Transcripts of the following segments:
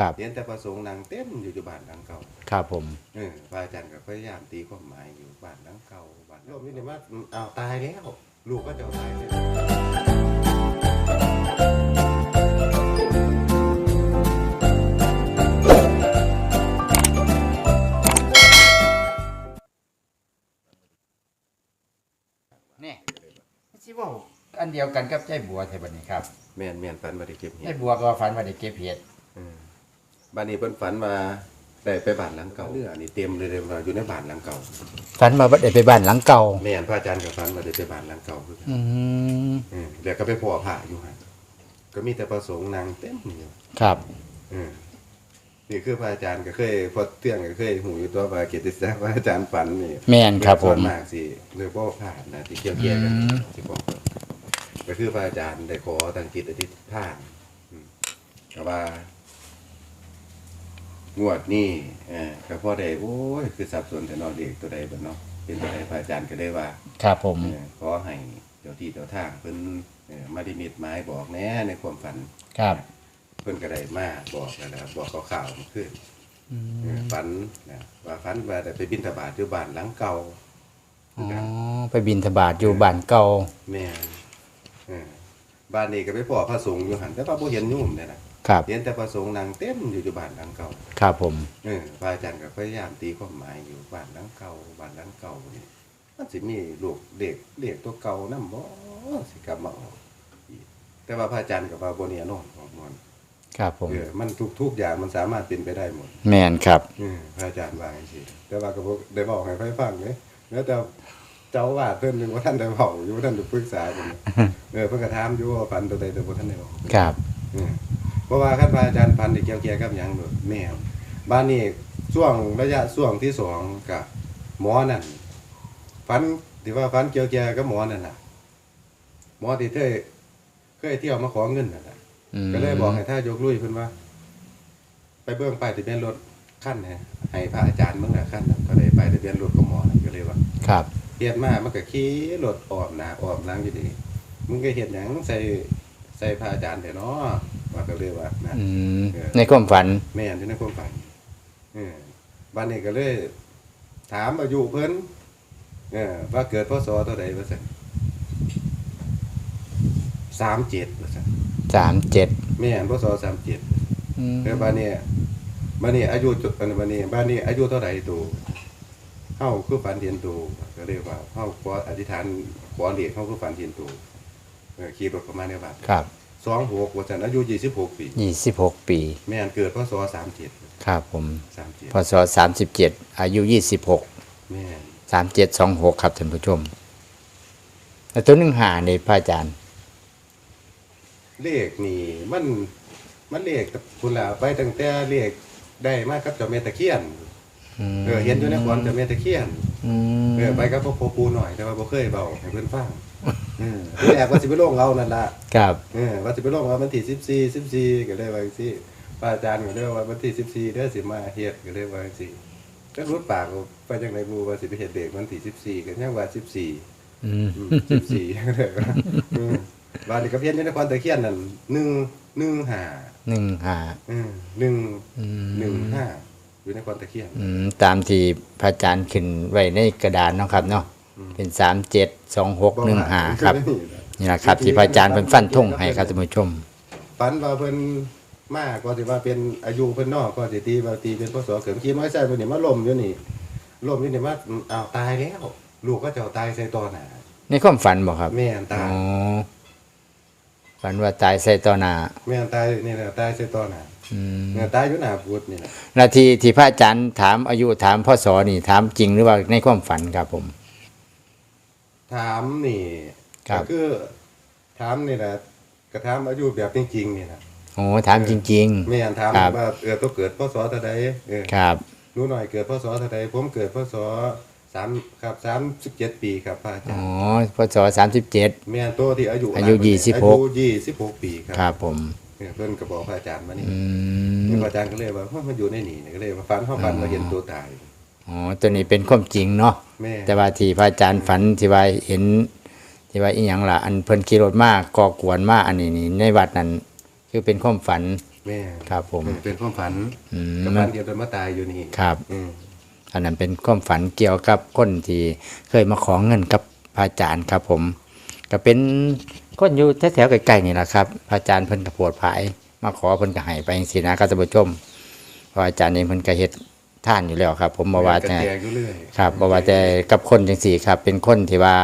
ครับเห็นแต่ประสงค์นางเต็มอยู่อยู่บ้านหลังเก่าครับผมเออพระอาจารย์ก็พยายามตีความหมายอยู่บ้านหลังเก่าบ้านโลมนี่เนี่ยว่าอ้าวตายแล้วลูกก็จะเอาตายแล้วนี่สิว่าอันเดียวกันกับใจบัวใช่บัดนี้ครับแม่นแม่นฝันว่าได้เก็บใจเห็ดบัวก็ฝันว่าได้เก็บเห็ดเออ บ้านนี้เพิ่นฝันว่าได้ไปบ้านหลังเก่าเรือนี่เต็มเลยเลยว่าอยู่ในบ้านหลังเก่าฝันว่าบ่ได้ไปบ้านหลังเก่าแม่นพระอาจารย์ก็ฝันว่าได้ไปบ้านหลังเก่าคือกันอืมเออเดี๋ยวก็ไปพ่อพระอยู่หั่นก็มีแต่ประสงค์นางเต็มอยู่ครับ เออนี่คือพระอาจารย์ก็เคยพอเที่ยงก็เคยหูอยู่ตัวว่าเกียรติศักดิ์พระอาจารย์ฝันนี่แม่นครับผส่วม นมากสิเรื่องพ่อผ่านนะที่เกี่ยวเกี่ยวกันอืมที่บอกก็คือพระอาจารย์ได้ขอตั้งจิตอธิษฐานอืมก็ว่า งวดนี้เออก็พอได้โอ้ยคือสับสนแต่นอนเด็กตัวใดบ่เนาะเป็นตัวใดพระอาจารย์ก็ได้ว่าครับผม เออขอให้เจ้าที่เจ้าทางเพิ่นเออมาดิมิตหมายบอกแหน่ในความฝัน ครับ เพิ่นก็ได้มาบอกแล้วนะบอกข่าวๆมาขึ้นอืเออมฝันนะว่าฝันว่าได้ไปบิณฑบาตอยู่บ้านหลังเก่าอ๋อ ไปบินทบาทอยู่บ้านเก่า แม่นเออบ้านนี้ก็ไปพ่อพระสงฆ์อยู่หันแต่ว่าบ่เห็นโยุ่มเนี่ยนะ ครับเห็นแต่พระสงฆ์นางเต็มอยู่อยู่บ้านหลังเก่าครับผมเออพระอาจารย์ก็พยายามตีความหมายอยู่บ้านหลังเก่าบ้านหลังเก่านี่มันสิมีลูกเด็กเด็กตัวเก่านำบ่สิกลับมาออกอีกแต่ว่าพระอาจารย์ก็ว่าบ่เนี่ยนอนของมันครับผมเออมันทุกทุกอย่างมันสามารถเป็นไปได้หมด แม่นครับเออพระอาจารย์ว่าจังซี่แต่ว่าก็บ่ได้บอกให้ไฟฟังเด้แล้วแต่เจ้าอาวาดเพิ่นนึงว่าท่านได้บอกอยู่ว่าท่านได้ปรึกษากันเออเพิ่นก็ถามอยู่ว่าฝันตัวใดแต่บ่ท่านได้บอกครับ เออเพราะว่าคันพระอาจารย์พันธุ์เกี่ยวเกี่ยวกับหยังโดดแมวบ้านนี้ช่วงระยะช่วงที่สองกับหมอนั่นฟันที่ว่าฟันเกี่ยวเกี่ยวกับหมอนั่นน่ะ หมอที่เคยเคยเที่ยวมาขอเงินนั่นน่ะอืมก็เลยบอกให้ท่ายกลุยเพิ่นว่า ไปเบื้องป้ายทะเบียนรถขั้นนะให้พระอาจารย์เมื่อขั้นน่ะก็เลยไปทะเบียนรถของหมอนั่นก็เลยว่า ครับ เฮ็ดมามันก็ขี่รถออมหน้าออมหลังอยู่ดีมึงก็เฮ็ดหยังใส่ใส่พระอาจารย์แต่เนาะ ว่าก็เลยว่านะอืมในความฝันแม่นอยู่ในความฝันเออบ้านนี้ก็เลย ถามอายุเพิ่นเออว่าเกิดพศเท่าใดว่าซั่น37ว่าซั่นสามเจ็ดแม่นพศ37อืมเออบ้านนี้บ้านนี้อายุจุดอันบ้านนี้บ้านนี้อายุเท่าใดตูเฮาคือฝันเห็นตูก็เลยว่าเฮาขออธิษฐานขอเลขเฮาคือฝันเห็นตูเออขี่รถประมาณนี้บาทครับ 26ว่าซั่นอายุ26ปี ยี่สิบหกปี แม่นเกิดพศ37ครับผม37พศสามสิบเจ็ดอายุยี่สิบหกแม่นสามเจ็ดสองหกครับท่านผู้ชมแล้วตัวหนึ่งหาในพระอาจารย์ เลขนี่มันมันเลขกับคุณล่ะไปตั้งแต่เลขได้มากับเจ้าแม่ตะเคียนมเออเห็นอยู่ในขอนเจ้าแม่ตะเคียนอืมเออไปกับพ่อโพปูหน่อยแต่ว่าบ่เคยเบาให้เพิ่นฟัง เออที่แรกว่าสิไปลงเอานั่นล่ะครับเออว่าสิไปลงเอาวันที่14 14ก็เลยว่าจังซี่พระอาจารย์ก็เลยว่าวันที่14เด้อสิมาเฮ็ดก็เลยว่าจังซี่ก็รุดปากออกไปจังได๋บ่ว่าสิไปเฮ็ดเด็กวันที่14ก็ยังว่า14อืมอืม14ก็เลยว่าอืมว่านี่ก็เพียนอยู่ในขอนตะเคียนนั่น1 1 5หนึ่งหาอืมหนึ่งอืมหนึ่งห้าอยู่ในคอนตะเคียนอืมตามที่พระอาจารย์ขึ้นไว้ในกระดานเนาะครับเนาะ เป็นสามเจ็ดสองหกหนึ่งหาครับนี่แหละครับที่พระอาจารย์เป็นฟันธงให้ครับท่านผู้ชม ฝันว่าเพิ่นมากก็สิว่าเป็นอายุเพิ่นนอกก็สิตีว่าตีเป็นพศเกิดขี่ม้อยใส่เพิ่นนี่มาล่มอยู่นี่ล่มอยู่นี่มาอ้าวตายแล้ว ลูกก็จะเอาตายใส่ตอหน้าในความฝันบอกครับแม่นตายอ๋อฝันว่าตายใส่ต่อหน้าแม่นตายนี่แหละตายใส่ตอหน้าอืมเนี่ยตายอยู่หน้าพุทธนี่แหละนาทีที่พระอาจารย์ถามอายุถามพ่อสอนี่ถามจริงหรือว่าในความฝันครับผม ถามนี่ครับก็คือถามนี่แหละก็ถามอายุแบบจริงๆนี่แหละโอ้ถามจริงแม่นถามครับ ว่าเออตัวเกิดพศเท่าใดเออๆ ครับ หนูหน่อยเกิดพศเท่าใดผมเกิดพศสามครับสามสิบเจ็ดปีครับพระอาจาอ๋รอย์พ่อสอสามสิบเจ็ด แม่นตัวที่อายุอายุหลนยี่สิบหกอายุยี่สิบหกปีครัครับผม เนี่ยเพิ่นก็บอกพระอาจารย์มานี่อืพมระอาจารย์ก็เลยว่าเฮ้ยมันอยู่ในนี่เนี่ยก็เลยว่าฝันเขาฝันว่าเห็นตัวตาย อ๋อ ตัวนี้เป็นความจริงเนาะ แม่แต่ว่าที่พระอาจารย์ฝันที่ว่าเห็นที่ว่าอีหยังล่ะอันเพิ่นขี่รถมากก่อกวนมากอันนี้นี่ในวัดนั้นคือเป็นความฝันแม่ครับผมเออเป็นความฝันอืมกับฝันเดียวกันมาตายอยู่นี่ครับอืมอันนั้นเป็นความฝันเกี่ยวกับคนที่เคยมาขอเงินกับพระอาจารย์ครับผม ก็เป็นคนอยู่แถวๆใกล้ๆนี่แหละครับพระอาจารย์เพิ่นกระปวดภาย มาขอเพิ่นก็ให้ไปจังซี่นะครับท่านผู้ชมเพราะอาจารย์เองเพิ่นก็เฮ็ด ท่านอยู่แล้วครับ ผมบ่ว่ากแต่ระแตกอยู่เรื่อยครับบ่ว่าแต่กับคนจังซี่ครับ เป็นคนที่ว่า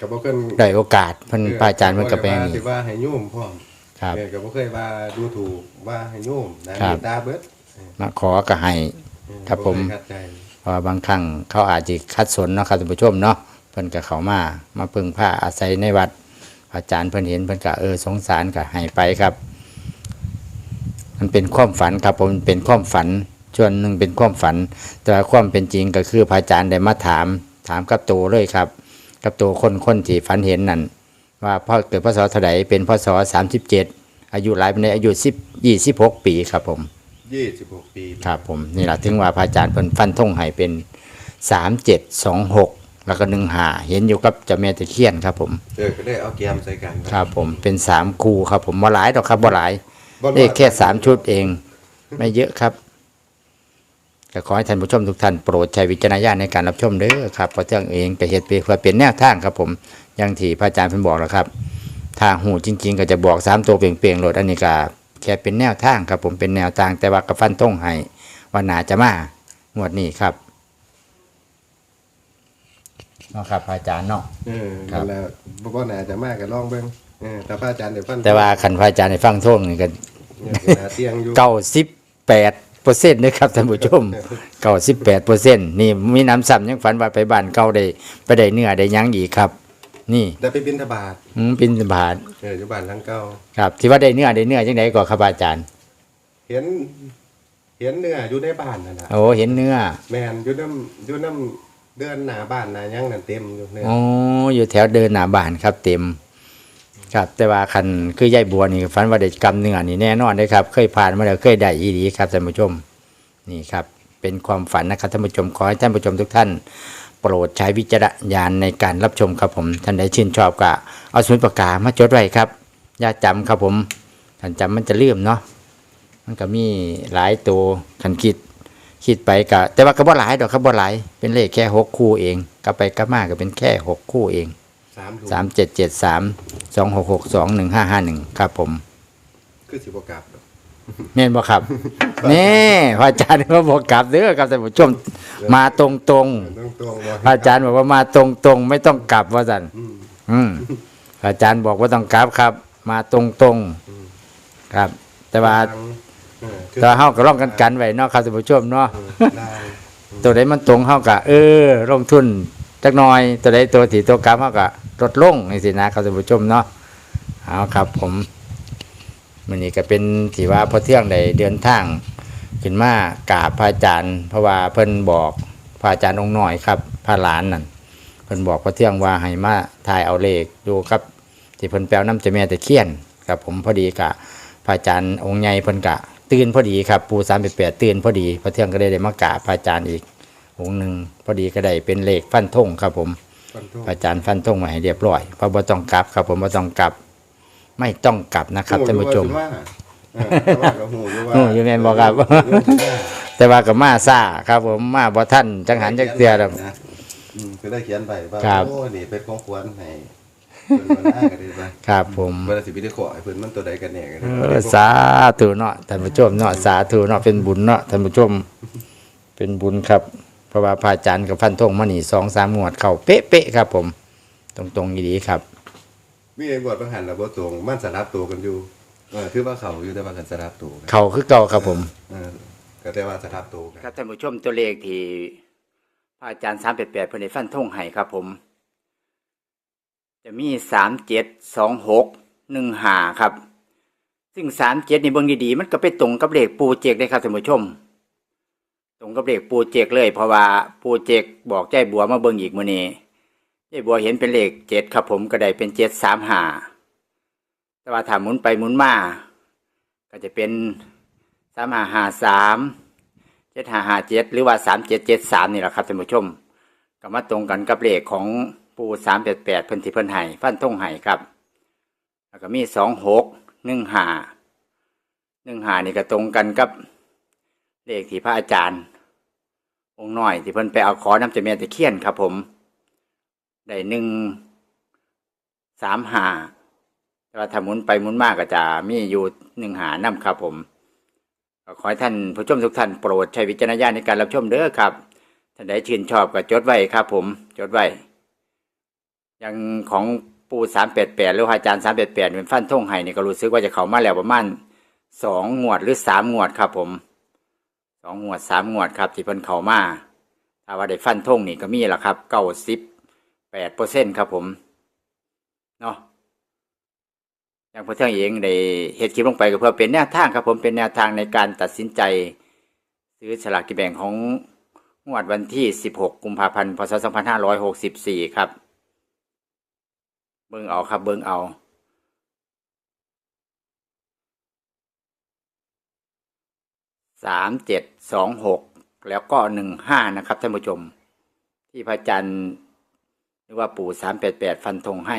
กับบ่เพิ่นได้โอกาสเพิ่นพระอาจารย์เพิ่นก็เป็นว่านี่สิว่าให้โยมพร้อมครับแม่ก็บ่เคยว่าดูถูกว่าให้โยมนะครับมีตาเบิดมาขอก็ให้ครับผมเคยขัดใจเพราะว่าบางครั้งเขาอาจจะคัดสนเนาะครับท่านผู้ชมเนาะเพิ่นก็เข้ามา มาพึ่งผ้าอาศัยในวัดพระอาจารย์เพิ่นเห็นเพิ่นก็เออสงสารก็ให้ไปครับ มันเป็นความฝันครับผมมันเป็นความฝัน ส่วนหนึ่งเป็นความฝัน แต่ว่าความเป็นจริงก็คือพระอาจารย์ได้มาถาม ถามกับตัวเลยครับ กับตัวคนคนที่ฝันเห็นนั่นว่าพ่อเกิดพศเท่าไหร่เป็นพศสามสิบเจ็ดอายุหลายปานใดอายุสิบยี่สิบหกปีครับผม26ปีครับผมนี่แหละถึงว่าพระอาจารย์เพิ่นฟันธงให้เป็นสามเจ็ดสองหกแล้วก็หนึ่งหาเห็นอยู่กับเจ้าแม่ตะเคียนครับผมเออก็ได้เอาแกมใส่กันครับผมเป็นสามคู่ครับผมบ่หลายดอกครับบ่หลายบ่รอดเลขแค่สามชุดเอง ไม่เยอะครับ ก็ขอให้ท่านผู้ชมทุกท่านโปรดใช้วิจารณญาณในการรับชมเด้อครับเพราะเรื่องเองก็เฮ็ดไปเพื่อเป็นแนวทางครับผมอย่างที่พระอาจารย์เพิ่นบอกแล้วครับถ้าหูจริง ๆ ก็จะบอกสามตัวเปลี่ยงๆโหลดอันนี้ก็แค่เป็นแนวทางครับผมเป็นแนวทางแต่ว่าก็ฟันธงให้ว่าน่าจะมางวดนี้ครับเนาะครับพระอาจารย์เนาะ เออครับนั่นแหล้วบ่บ่น่าจะมากก็ลองเบิ่งเออแต่พระอาจารย์ได้ฟันแต่ว่าคันพระอาจารย์ในฟังท่งนี่ก็เนี่ยหาเตียงอยู่เก้าสิบแปด เปอร์เซ็นต์นะครับท่านผู้ชมเก้าสิบแปดเปอร์เซ็นต์นี่มีน้ำซ้ำยังฝันว่าไปบ้านเก่าได้ไปได้เนื้อได้หยังอีกครับ นี่ได้ไปบิณฑบาตอืมเป็นบาทเอออยู่บ้านหลังเก่าครับที่ว่าได้เนื้อได้เนื้อจังไดก็ครับอาจารย์เห็น เห็นเนื้ออยู่ในบ้านนั่นน่ะโอ้เห็นเนื้อแม่นอยู่น้ำอยู่น้ำเดือนหน้าบ้านหน้าหยังนั่นเต็มอยู่เนื้อ โอ้อยู่แถวเดินหน้าบ้านครับเต็ม ครับ แต่ว่าคันคือยายบัวนี่ฝันว่าได้กำเนื้อนี่แน่นอนเลยครับ เคยผ่านมาแล้วเคยได้อีดีครับท่านผู้ชมนี่ครับ เป็นความฝันนะครับท่านผู้ชมขอให้ท่านผู้ชมทุกท่าน โปรดใช้วิจารณญาณในการรับชมครับผมท่านใดชื่นชอบก็เอาสมุดปากกามาจดไว้ครับอย่าจำครับผมท่านจำมันจะลืมเนาะมันก็มีหลายตัวคันคิดคิดไปก็แต่ว่าก็บ่หลายดอกครับบ่หลายเป็นเลขแค่หกคู่เองกลับไปกลับมาก็เป็นแค่หกคู่เองามถุงสามเจ็ดเจ็ดสามสองหกหกสองหนึ่งห้าห้าหนึ่งครับผม คือสิบ่กลับดอกเน่นบ่ครับนี่พระอาจารย์ก็บอกกลับเด้อครับท่านผู้ชมมาตรงตรงๆต้องตรงบ่พระอาจารย์บอกว่ามาตรงตรงๆไม่ต้องกลับว่าสันอืมอืมพระอาจารย์บอกว่าต้องกลับครับ มาตรงตรงๆครับ แต่ว่าเออคือแตัวเฮาก็ร่องกันกันไว้เนาะครับท่านผู้ชมเนาะ เออได้ตัวใดมันตรงเฮากะเออลงทุนจักหน่อยตัวใดตัวที่ตัวกลับเฮากะ ลดลงนี่สินะครับท่านผู้ชมเนาะเอาครับ ผมมื้อนี้ก็เป็นที่ว่าพอเที่ยงได้เดินทางขึ้นมากราบพระอาจารย์ เพราะว่าเพิ่นบอกพระอาจารย์องค์น้อยครับพระหลานนั่นเพิ่นบอกพอเที่ยงว่าให้มาถ่ายเอาเลขดูครับที่เพิ่นแปลน้ำจะแม่ตะเคียนครับผมพอดีกะพระอาจารย์องค์ใหญ่เพิ่นกะ ตื่นพอดีครับ ปูสามแปดตื่นพอดีพอเที่ยงก็ได้ได้มากราบพระอาจารย์อีกองค์หนึ่งพอดีก็ได้เป็นเลขฟันธงครับผม พระอาจารย์ฟันธงมาให้เรียบร้อยเพราะบ่ต้องกลับครับ ผมบ่ต้องกลับ ไม่ต้องกลับนะครับท่านผู้ชมหูอยู่ว่าเออแต่ว่าก็หูอยู่ว่าหูอยู่แม่นบ่ครับหูอยู่ว่าแต่ว่าก็มาซ่าครับ ผมมาบ่ทันจังหันจักเตือดอกนะอืมก็ได้เขียนไปว่าครับโอ้นี่เป็นของควรให้เพิ่นมาอ้างกันได้ป่ะครับผมเวลาสิไปได้ขอให้เพิ่นมันตัวใดกันแน่กันเออสาธุเนาะท่านผู้ชมเนาะสาธุเนาะเป็นบุญเนาะท่านผู้ชมเป็นบุญครับ เพราะว่าพระอาจารย์กับฟันธงมานี่สองสามงวดเข้าเป๊ะๆครับ ผม ตรงๆดีครับมีไอ้บทบางหันแล้วบ่ตรงมันสลับตัวกันอยู่เออคือว่าเขาอยู่แต่ว่ากันสลับตัวกันเขาคือเก่าครับผมเออก็แต่ว่าสลับตัวกันครับท่านผู้ชมตัวเลขที่พระอาจารย์สามแปดแปดเพิ่นได้ฟันธงให้ครับผม จะมีสามเจ็ดสองหกหนึ่งหาครับ ซึ่งสามเจ็ดนี่เบิ่งดีๆมันก็ไปตรงกับเลขปูเจกได้ครับท่านผู้ชม ตรงกับเลขปูเจกเลย เพราะว่าปูเจกบอกใจบัวมาเบิ่งอีกมื้อนี้ใจบัวเห็นเป็นเลขเจ็ดครับผมก็ได้เป็นเจ็ดสามหาแต่ว่าถ้าหมุนไปหมุนมาก็จะเป็นสามหาหาสามเจ็ดห้าห้าเจ็ดหรือว่าสามเจ็ดเจ็ดสามนี่แหละครับท่านผู้ชมก็มาตรงกันกับเลขของปูสามแปดแปดเพิ่นที่เพิ่นไห้ฟันทงไห้ครับ แล้วก็มีสองหกหนึ่งห้าหนึ่งหานี่ก็ตรงกันกับ เลขที่พระอาจารย์ องค์น้อยที่เพิ่นไปเอาขอน้ำจาแม่ตะเคียนครับ ผมได้หนึ่งสามหาแต่ว่าถ้าหมุนไปหมุนมากก็จะมีอยู่หนึ่งหานํครับ ผมขอให้ท่านผู้ชมทุกท่านโปรดใช้วิจารณญาณในการรับชมเด้อครับท่านใดชื่นชอบก็จดไว้ครับ ผมจดไว้อย่างของปูสามแปดแปดหรือาอาจารย์สามแปดแปดเป็นฟันทงไห้นี่ก็รู้สึกว่าจะเข้ามาแล้วประมาณสองงวดหรือสามงวดครับผม สองงวดสามงวดครับที่เพิ่นเข้ามาถ้าว่าได้ฟันทงนี่ก็มีละครับเก้าสิบแปดเปอร์เซ็นครับผมเนาะอย่างพอเที่ยงเองได้เฮ็ดคลิปลงไปก็เพื่อเป็นแนวทางครับผมเป็นแนวทางในการตัดสินใจ ซื้อฉลากกินแบ่งของงวดวันที่ 16 กุมภาพันธ์ พศ 2564 ครับ เบิ่งเอาครับ เบิ่งเอา สามเจ็ดสองหกแล้วก็หนึ่งห้านะครับท่านผู้ชม ที่พระจันทร์หรือว่าปู่สามแปดแปดฟันธงให้